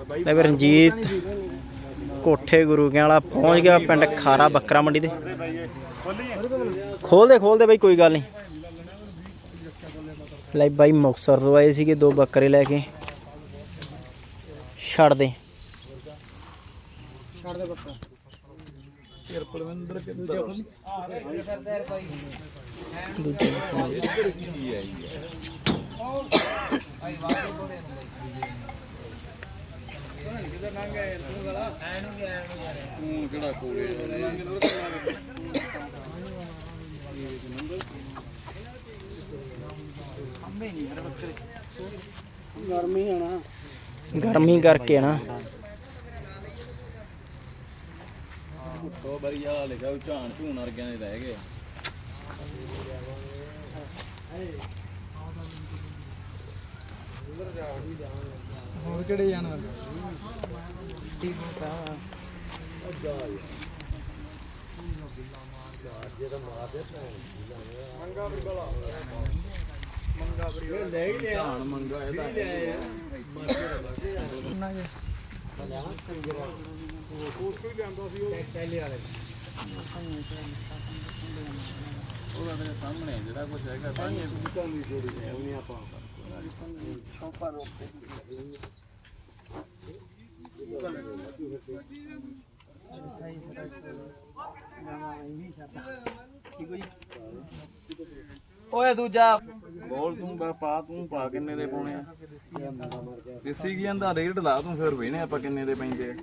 ਲੈ ਵੀ ਰਣਜੀਤ ਕੋਠੇ ਗੁਰੂ ਵਾਲਾ ਪਹੁੰਚ ਗਿਆ ਪਿੰਡ ਖਾਰਾ ਬੱਕਰਾ ਮੰਡੀ ਤੇ। ਖੋਲ ਦੇ ਖੋਲ ਦੇ ਬਈ ਕੋਈ ਗੱਲ ਨਹੀਂ। ਲੈ ਬਾਈ ਮੁਕਸਰ ਤੋਂ ਆਏ ਸੀਗੇ ਦੋ ਬੱਕਰੇ ਲੈ ਕੇ। ਛੱਡ ਦੇ ਦੂਜੇ ਗਰਮੀ ਕਰਕੇ ਨਾ। ਦੋ ਬਰੀ ਵਾਲਾ ਲਿਖਿਆ ਉਹ ਝਾਣ ਝੂਣ ਵਰਗਿਆਂ ਦੇ ਰਹਿ ਗਏ ਹੋਰ ਕਿਹੜੇ ਜਾਨਵਰ ਝਾਣ ਮੰਗਾ ਇਹਦਾ ਉਹਦਾ ਮੇਰੇ ਸਾਹਮਣੇ ਜਿਹੜਾ ਕੁਝ ਹੈਗਾ ਤਾਂ ਇਹ ਓਏ ਦੂਜਾ। ਬੋਲ ਤੂੰ ਬਾ ਪਾ ਤੂੰ ਪਾ ਕਿੰਨੇ ਦੇ ਪਾਉਣੇ ਆ? ਦੇਸੀ ਕੀ ਦਾ ਰੇਟ ਲਾ ਤੂੰ ਫਿਰ ਵੇਣੇ ਆਪਾਂ ਕਿੰਨੇ ਦੇ ਪੈਂਦੇ ਆ।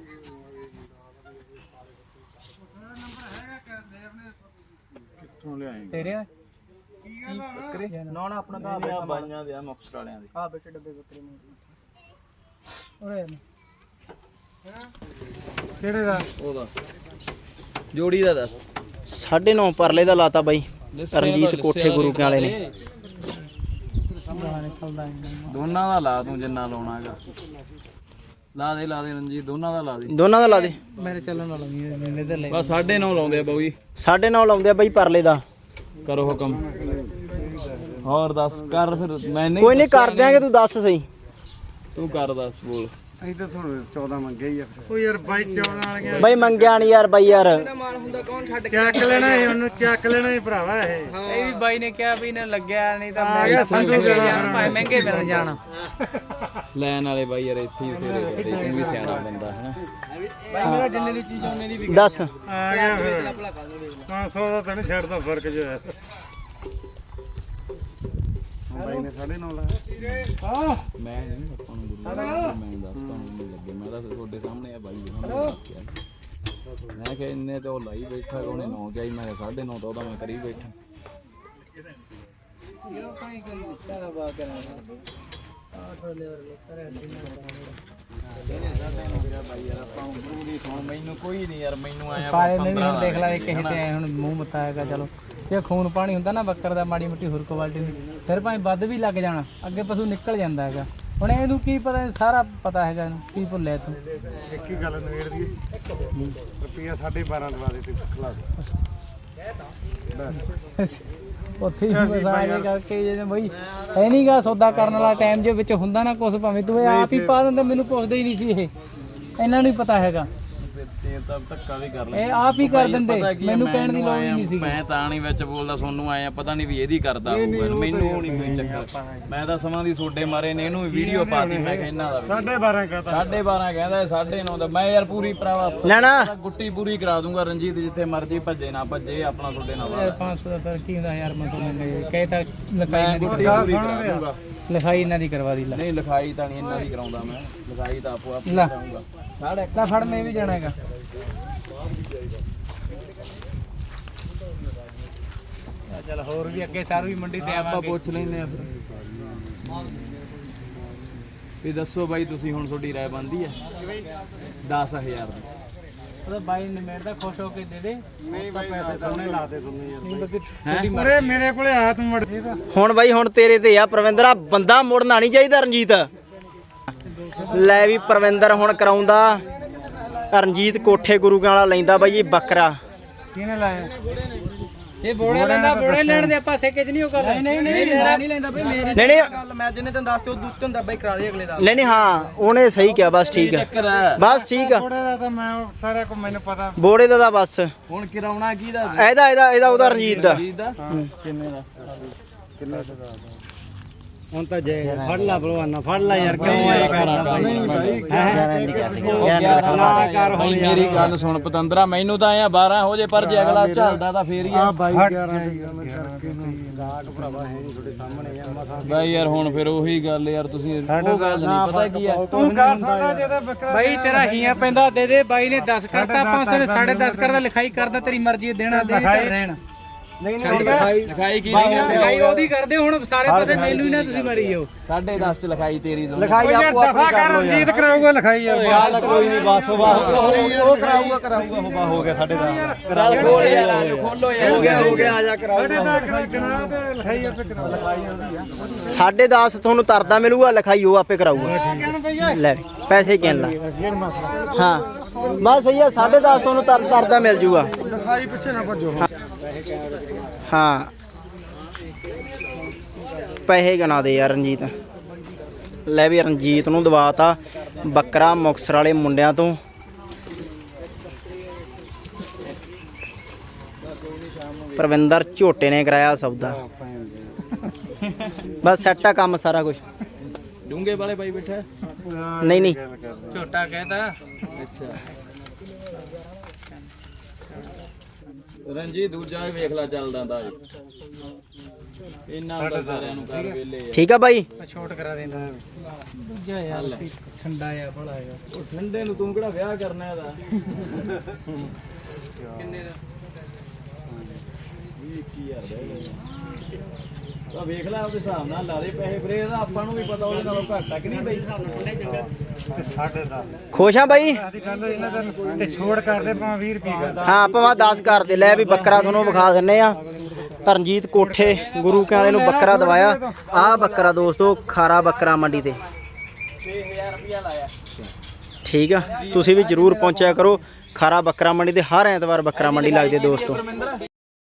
ਕਿੱਥੋਂ ਲਿਆਏਂਗੇ? ਤੇਰੇ ਬੱਕਰੇ? ਨਾ ਨਾ ਆਪਣਾ ਆ ਬਾਈਆਂ ਦੇ ਆ ਮੁਕਸਰ ਵਾਲਿਆਂ ਦੇ। ਆ ਬੇਟੇ ਡੱਬੇ ਬੱਕਰੇ ਨੂੰ। ਓਏ ਕਿਹੜੇ ਦਾ? ਉਹਦਾ। ਜੋੜੀ ਦਾ ਦੱਸ। 9.5 ਪਰਲੇ ਦਾ ਲਾਤਾ ਬਾਈ। ਰਣਜੀਤ ਕੋਠੇ ਗੁਰੂ ਕੇ ਵਾਲੇ ਨੇ ਦੋਨਾਂ ਦਾ ਲਾ ਤੂੰ ਜਿੰਨਾ ਲਾਉਣਾ ਹੈਗਾ। ਲਾ ਦੇ ਲਾ ਦੇ ਰਣਜੀਤ ਦੋਨਾਂ ਦਾ ਲਾ ਦੇ। ਦੋਨਾਂ ਦਾ ਲਾ ਦੇ। ਮੇਰੇ ਚੱਲਣ ਵਾਲਾ ਨਹੀਂ ਮੈਨੇ ਇਧਰ ਲੈ ਬਸ 9.5 ਲਾਉਂਦੇ ਆ ਬਾਊ ਜੀ। 9.5 ਲਾਉਂਦੇ ਆ ਬਾਈ ਪਰਲੇ ਦਾ। ਕਰੋ ਹੁਕਮ। ਹੋਰ ਦੱਸ ਕਰ ਫਿਰ ਮੈਂ ਨਹੀਂ ਕੋਈ ਨਹੀਂ ਕਰ ਦਿਆਂਗੇ ਤੂੰ ਦੱਸ ਸਹੀ। ਤੂੰ ਕਰ ਦੱਸ ਬੋਲ। ਅਸੀਂ ਤਾਂ ਤੁਹਾਨੂੰ 14 ਮੰਗੇ ਹੀ ਆ ਉਹ ਯਾਰ ਬਾਈ 14 ਵਾਲੀਆਂ ਬਾਈ ਮੰਗਿਆ ਨਹੀਂ ਯਾਰ ਬਾਈ ਯਾਰ। ਮਾਲ ਹੁੰਦਾ ਕੌਣ ਛੱਡ ਚੱਕ ਲੈਣਾ ਇਹ ਉਹਨੂੰ ਚੱਕ ਲੈਣਾ ਹੀ ਭਰਾਵਾ ਇਹ। ਇਹ ਵੀ ਬਾਈ ਨੇ ਕਿਹਾ ਵੀ ਨਾ ਲੱਗਿਆ ਨਹੀਂ ਤਾਂ ਆ ਗਿਆ ਸੰਧੂ ਭਾਵੇਂ ਮਹਿੰਗੇ ਮਿਲ ਜਾਣ। ਲੈਣ ਵਾਲੇ ਬਾਈ ਯਾਰ ਇੱਥੇ ਹੀ ਤੇਰੇ ਕਰਦੇ ਤੂੰ ਵੀ ਸਿਆਣਾ ਬੰਦਾ ਹੈ ਮੇਰਾ ਜਿੰਨੇ ਦੀ ਚੀਜ਼ ਉਹਨੇ ਦੀ ਦੱਸ। ਆ ਗਿਆ ਫਿਰ। 500 ਦਾ ਤਾਂ ਨਹੀਂ ਛੱਡਦਾ ਫ਼ਰਕ ਜੋ ਹੈ। ਬਾਈ ਨੇ 9.5 ਲਾਇਆ ਮੈਂ ਨਹੀਂ ਆਪਾਂ ਨੂੰ ਗੁਰੂ ਮੈਂ ਦੱਸ ਤੁਹਾਨੂੰ ਨਹੀਂ ਲੱਗੇ। ਮੈਂ ਤਾਂ ਤੁਹਾਡੇ ਸਾਹਮਣੇ ਆ ਬਾਈ ਉਹਨਾਂ ਨੇ ਦੱਸਿਆ। ਮੈਂ ਕਿਹਾ ਇੰਨੇ ਤੇ ਉਹ ਲਾਈ ਬੈਠਾ ਉਹਨੇ 9 ਕਿਹਾ ਮੈਂ 9.5 ਤੋਂ ਉਹਦਾ ਮੈਂ ਕਰੀ ਬੈਠਾ। ਮੈਨੂੰ ਕੋਈ ਨਹੀਂ ਯਾਰ ਮੈਨੂੰ ਆਇਆ ਪਾਏ ਨੇ ਦੇਖ ਲੈ ਕਿਸੇ ਤੇ ਹੁਣ ਮੂੰਹ ਮੱਤਾ ਹੈਗਾ ਚਲੋ। ਜੇ ਖੂਨ ਪਾਣੀ ਹੁੰਦਾ ਨਾ ਬੱਕਰ ਦਾ ਮਾੜੀ ਮੋਟੀ ਹੋਰ ਕੁਆਲਿਟੀ ਦੀ ਫਿਰ ਭਾਵੇਂ ਵੱਧ ਵੀ ਲੱਗ ਜਾਣਾ ਅੱਗੇ ਪਸ਼ੂ ਨਿਕਲ ਜਾਂਦਾ ਹੈਗਾ। ਹੁਣ ਇਹਨੂੰ ਕੀ ਪਤਾ ਸਾਰਾ ਪਤਾ ਹੈਗਾ ਇਹਨੂੰ ਕੀ ਭੁੱਲਿਆ ਤੂੰ? ਇੱਕ ਹੀ ਗੱਲ ਨਵੇੜ ਦੀ ਰੁਪਿਆ 12.5 ਦਵਾ ਦੇ ਤੇ ਖਲਾ ਉੱਥੇ ਹੀ ਮਸਾਜ ਕਰਕੇ ਜੇ ਬਈ ਐ ਨਹੀਂਗਾ ਸੌਦਾ ਕਰਨ ਵਾਲਾ ਟਾਈਮ ਜੇ ਵਿੱਚ ਹੁੰਦਾ ਨਾ ਕੁਝ ਭਾਵੇਂ ਤੂੰ ਆਪ ਹੀ ਪਾ ਦਿੰਦਾ ਮੈਨੂੰ ਪੁੱਛਦੇ ਹੀ ਨਹੀਂ ਸੀ ਇਹ। ਇਹਨਾਂ ਨੂੰ ਹੀ ਪਤਾ ਹੈਗਾ। ਤੇ ਤਾਂ ਧੱਕਾ ਵੀ ਕਰ ਇਹ ਆਪ ਹੀ ਕਰ ਦਿੰਦੇ। ਮੈਨੂੰ ਕਹਿਣ ਦੀ ਲੋੜ ਹੀ ਨਹੀਂ ਸੀ ਮੈਂ ਤਾਂ ਨਹੀਂ ਵਿੱਚ ਬੋਲਦਾ ਸੋਨੂੰ ਆਇਆ ਪਤਾ ਨਹੀਂ ਵੀ ਇਹਦੀ ਕਰਦਾ ਹੋਊਗਾ। ਮੈਨੂੰ ਨਹੀਂ ਕੋਈ ਚੱਕਰ। ਮੈਂ ਤਾਂ ਸਮਾਂ ਦੀ ਸੋਡੇ ਮਾਰੇ ਨੇ ਇਹਨੂੰ ਵੀਡੀਓ ਪਾਤੀ ਮੈਂ ਕਿਹਾ ਇਹਨਾਂ ਦਾ 12.5 ਕਹਤਾ। 12.5 ਕਹਿੰਦਾ 9.5 ਦਾ। ਮੈਂ ਯਾਰ ਪੂਰੀ ਭਰਾਵਾ ਨਾ ਨਾ ਗੁੱਟੀ ਪੂਰੀ ਕਰਾ ਦੂੰਗਾ ਰਣਜੀਤ ਜਿੱਥੇ ਮਰਜ਼ੀ ਭੱਜੇ ਨਾ ਭੱਜੇ ਆਪਣਾ ਤੁਹਾਡੇ ਨਾਲ ਵਾਦਾ। 500 ਦਾ ਫਿਰ ਕੀ ਹੁੰਦਾ ਯਾਰ ਮੈਂ ਤੁਹਾਨੂੰ ਕਹੇ ਤਾਂ ਲਿਖਾਈ ਮੈਂ ਇਹਨਾਂ ਦੀ ਕਰਾ ਦੂੰਗਾ। ਲਿਖਾਈ ਇਹਨਾਂ ਦੀ ਕਰਵਾ ਦੀ ਲੈ। ਨਹੀਂ ਲਿਖਾਈ ਤਾਂ ਨਹੀਂ ਇਹਨਾਂ ਦੀ ਕਰਾਉਂਦਾ ਮੈਂ। ਲਿਖਾਈ ਤਾਂ ਆਪੋ ਆਪ। ਕਰਾਉਂਗਾ। ਫੜ ਲੈ ਫੜ ਮੈਂ ਵੀ ਜਾਣਾ ਚਲ ਹੋਰ ਵੀ ਅੱਗੇ ਸਾਰੂ ਵੀ ਮੰਡੀ ਤੇ ਆਪਾਂ ਪੁੱਛ ਲੈਨੇ ਆ ਫਿਰ। ਵੀ ਦੱਸੋ ਬਾਈ ਤੁਸੀਂ ਹੁਣ ਤੁਹਾਡੀ ਰਾਏ ਬੰਦੀ ਹੈ? 10000 ਦੀ। ਉਹਦਾ ਬਾਈ ਨੇ ਮੇਰੇ ਤਾਂ ਖੁਸ਼ ਹੋ ਕੇ ਦੇ ਦੇ। ਨਹੀਂ ਬਾਈ ਪੈਸੇ ਸੋਹਣੇ ਲਾ ਦੇ ਤੁਮਨੇ ਯਾਰ ਨਹੀਂ ਬੱਕੀ ਮੇਰੇ ਕੋਲੇ ਆ ਤੂੰ ਮੜ ਹੁਣ ਬਾਈ ਹੁਣ ਤੇਰੇ ਤੇ ਆ ਪ੍ਰਵਿੰਦਰਾ ਬੰਦਾ ਮੁੜਨਾ ਨਹੀਂ ਚਾਹੀਦਾ ਰਣਜੀਤ। ਲੈ ਵੀ ਪ੍ਰਵਿੰਦਰ ਹੁਣ ਕਰਾਉਂਦਾ। ਰਣਜੀਤ ਕੋਠੇ ਗੁਰੂ ਵਾਲਾ ਲੈਂਦਾ ਬਾਈ ਜੀ ਬੱਕਰਾ। ਕਿਹਨੇ ਲਾਇਆ? ਇਹ ਬੋੜੇ ਲੈਂਦਾ ਬੋੜੇ ਲੈਣ ਦੇ ਆਪਾਂ ਸੇਕੇ ਚ ਨਹੀਂ ਉਹ ਗੱਲ ਨਹੀਂ ਨਹੀਂ ਨਹੀਂ। ਨਹੀਂ ਲੈਂਦਾ ਬਈ ਮੇਰੀ ਨਹੀਂ। ਨਹੀਂ ਗੱਲ ਮੈਂ ਜਿੰਨੇ ਤੈਨੂੰ ਦੱਸ ਤੇ ਉਹ ਦੂਤ ਹੁੰਦਾ ਬਈ ਕਰਾ ਦੇ ਅਗਲੇ ਦਾ। ਨਹੀਂ ਨਹੀਂ ਹਾਂ ਉਹਨੇ ਸਹੀ ਕਿਹਾ ਬਸ ਠੀਕ ਆ ਬਸ ਠੀਕ ਆ। ਥੋੜਾ ਦਾ ਤਾਂ ਮੈਂ ਸਾਰਾ ਕੁ ਮੈਨੂੰ ਪਤਾ। ਬੋੜੇ ਦਾ ਤਾਂ ਬਸ। ਹੁਣ ਕਿਰਾਉਣਾ ਕਿਹਦਾ ਇਹਦਾ ਇਹਦਾ ਇਹਦਾ ਉਹਦਾ ਰਣਜੀਤ ਦਾ। ਜੀ ਦਾ? ਕਿੰਨੇ ਦਾ? ਹੁਣ ਤਾਂ ਜੇ ਫੜ ਲਾ ਭਲਵਾਨਾ ਫੜ ਲਾ ਯਾਰ ਕਿਉਂ ਆਇਆ ਕਰਦਾ ਕਰ ਹੋ ਮੇਰੀ ਗੱਲ ਸੁਣ ਪਤੰਦਰਾ ਮੈਨੂੰ ਤਾਂ ਆਇਆ 12 ਹੋ ਜੇ ਪਰ ਜੇ ਅਗਲਾ ਚੱਲਦਾ ਤਾਂ ਫੇਰ ਹੀ ਆ ਬਾਈ 11 ਗਾਹਕ ਭਰਾਵਾ ਹੈ ਨਹੀਂ ਤੁਹਾਡੇ ਸਾਹਮਣੇ ਆ ਮਸਾ ਬਾਈ ਯਾਰ ਹੁਣ ਫਿਰ ਉਹੀ ਗੱਲ ਯਾਰ ਤੁਸੀਂ ਉਹ ਗੱਲ ਨਹੀਂ ਪਤਾ ਕੀ ਆ। ਤੂੰ ਕਰ ਸਕਦਾ ਜਿਹਦਾ ਬੱਕਰਾ ਬਾਈ ਤੇਰਾ ਹੀਆਂ ਪੈਂਦਾ ਦੇ ਦੇ। ਬਾਈ ਨੇ 10 ਕਰਤਾ 500 ਨੇ 10.5 ਕਰਦਾ ਲਿਖਾਈ ਕਰਦਾ ਤੇਰੀ ਮਰਜ਼ੀ ਦੇਣਾ ਦੇ ਰਹਿਣ। ਨਹੀਂ ਨਹੀਂ ਲਿਖਾਈ ਲਿਖਾਈ ਕੀ ਲਿਖਾਈ ਉਹਦੀ ਕਰਦੇ ਹੁਣ ਸਾਰੇ ਪਾਸੇ ਮੈਨੂੰ ਹੀ ਨਾ ਤੁਸੀਂ ਮਾਰੀ ਜਾਓ। 10.5 ਚ ਲਿਖਾਈ ਤੇਰੀ ਦੋਨੋਂ। ਲਿਖਾਈ ਆਪੋ ਦਫਾ ਕਰ ਰਣਜੀਤ ਕਰਾਊਗਾ ਲਿਖਾਈ ਯਾਰ। ਚੱਲ ਕੋਈ ਨਹੀਂ ਬਸ ਉਹ ਕਰਾਊਗਾ ਕਰਾਊਗਾ ਹੋਗਾ ਹੋ ਗਿਆ ਸਾਡੇ ਦਾ। ਚੱਲ ਖੋਲ ਯਾਰ ਖੋਲੋ ਯਾਰ। ਹੋ ਗਿਆ ਹੋ ਗਿਆ ਆ ਜਾ ਕਰਾਓ। ਸਾਡੇ ਦਾ ਕਰਾ ਤੇ ਲਿਖਾਈ ਆਪੇ ਕਰਾ ਲਿਖਾਈ ਉਹਦੀ ਆ ਸਾਢੇ 10 ਤੁਹਾਨੂੰ ਤਰਦਾ ਮਿਲੂਗਾ ਲਿਖਾਈ ਉਹ ਆਪੇ ਕਰਾਊਗਾ। ਲੈ ਪੈਸੇ ਕਿੰਨ ਲਾ। ਹਾਂ। ਮੈਂ ਸਹੀ ਆ ਸਾਢੇ 10 ਤੁਹਾਨੂੰ ਤਰ ਤਰਦਾ ਮਿਲ ਜੂਗਾ। ਲਿਖਾਈ ਪਿੱਛੇ ਨਾ ਭੱਜੋ। ਹਾਂ। ਪੈਸੇ ਗਣਾ ਦੇ ਯਾਰ ਰਣਜੀਤ? ਲੈ ਵੀ ਰਣਜੀਤ ਨੂੰ ਦਵਾਤਾ ਬੱਕਰਾ ਮੁਕਸਰ ਵਾਲੇ ਮੁੰਡਿਆਂ ਤੋਂ। ਪ੍ਰਵਿੰਦਰ ਝੋਟੇ ਨੇ ਕਰਾਇਆ ਸੌਦਾ ਬਸ ਸੈੱਟ ਆ ਕੰਮ ਸਾਰਾ ਕੁਝ ਡੂੰਗੇ ਵਾਲੇ ਬਾਈ ਬੈਠਾ। ਨਹੀਂ ਨਹੀਂ। ਝੋਟਾ ਕਹਿੰਦਾ ਅੱਛਾ। ਰਣਜੀਤ ਦੂਜਾ ਵੀ ਵੇਖ ਲੈ ਚੱਲਦਾ ਦਾ ਇਹਨਾਂ ਦਾ। ਸਾਰਿਆਂ ਨੂੰ ਕਰ ਵੇਲੇ ਆ। ਠੀਕ ਆ ਬਾਈ? ਮੈਂ ਛੋਟ ਕਰਾ ਦੇਂਦਾ। ਦੂਜਾ ਯਾਰ ਠੰਡਾ ਆ ਬੜਾ ਹੈਗਾ। ਉਹ ਠੰਡੇ ਨੂੰ ਤੂੰ ਕਿਹੜਾ ਵਿਆਹ ਕਰਨਾ ਇਹਦਾ? ਕਿੰਨੇ ਦਾ? 21000 ਦਾ ਤਾਂ ਵੇਖ ਲੈ ਉਹਦੇ ਹਿਸਾਬ ਨਾਲ ਲਾ ਦੇ ਪੈਸੇ ਵੀਰੇ ਇਹਦਾ ਆਪਾਂ ਨੂੰ ਵੀ ਪਤਾ ਉਹਦੇ ਨਾਲੋਂ ਘੱਟ ਆ ਕਿ ਨਹੀਂ ਬਈ? ਦਾ ਖੁਸ਼ ਆ ਬਾਈ? ਤੇ ਛੋੜ ਕਰਦੇ ਭਾਵੇਂ 20 ਰੁਪਏ ਦਾ। ਹਾਂ ਆਪਾਂ 10 ਕਰ ਦੇ ਲੈ ਵੀ ਬੱਕਰਾ ਤੁਹਾਨੂੰ ਵਿਖਾ ਦਿੰਨੇ ਆ। ਧਰਨਜੀਤ ਕੋਠੇ ਗੁਰੂ ਕੇ ਵਾਲੇ ਨੂੰ ਬੱਕਰਾ ਦਵਾਇਆ। ਆ ਬੱਕਰਾ ਦੋਸਤੋ ਖਾਰਾ ਬੱਕਰਾ ਮੰਡੀ ਤੇ। 6000 ਰੁਪਇਆ ਲਾਇਆ ਠੀਕ ਆ ਤੁਸੀਂ ਵੀ ਜਰੂਰ ਪਹੁੰਚਿਆ ਕਰੋ। ਖਾਰਾ ਬੱਕਰਾ ਮੰਡੀ ਤੇ ਹਰ ਐਤਵਾਰ ਬੱਕਰਾ ਮੰਡੀ ਲੱਗਦੀ ਦੋਸਤੋ।